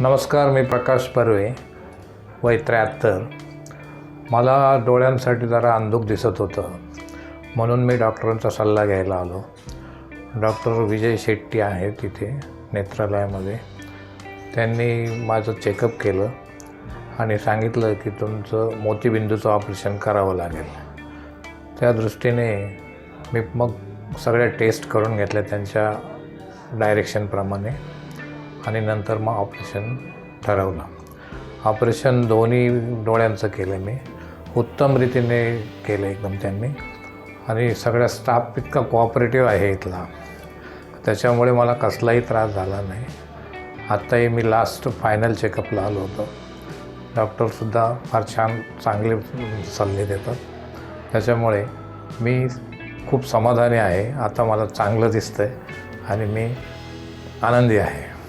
नमस्कार मी प्रकाश पर्वे वय त्र्याहत्तर मला डोळ्यांसाठी जरा अंधुक दिसत होतं. म्हणून मी डॉक्टरांचा सल्ला घ्यायला आलो. डॉक्टर विजय शेट्टी आहे तिथे नेत्रालयामध्ये. त्यांनी माझं चेकअप केलं आणि सांगितलं की तुमचं मोतीबिंदूचं ऑपरेशन करावं लागेल. त्या दृष्टीने मी मग सगळ्या टेस्ट करून घेतल्या त्यांच्या डायरेक्शनप्रमाणे आणि नंतर मग ऑपरेशन ठरवलं. ऑपरेशन दोन्ही डोळ्यांचं केलं मी. उत्तम रीतीने केलं एकदम त्यांनी. आणि सगळ्या स्टाफ इतका कोऑपरेटिव्ह आहे इथला. त्याच्यामुळे मला कसलाही त्रास झाला नाही. आत्ताही मी लास्ट फायनल चेकअपला आलो होतो. डॉक्टरसुद्धा फार छान चांगले सल्ले देतात. त्याच्यामुळे मी खूप समाधानी आहे. आता मला चांगलं दिसतं आहे आणि मी आनंदी आहे.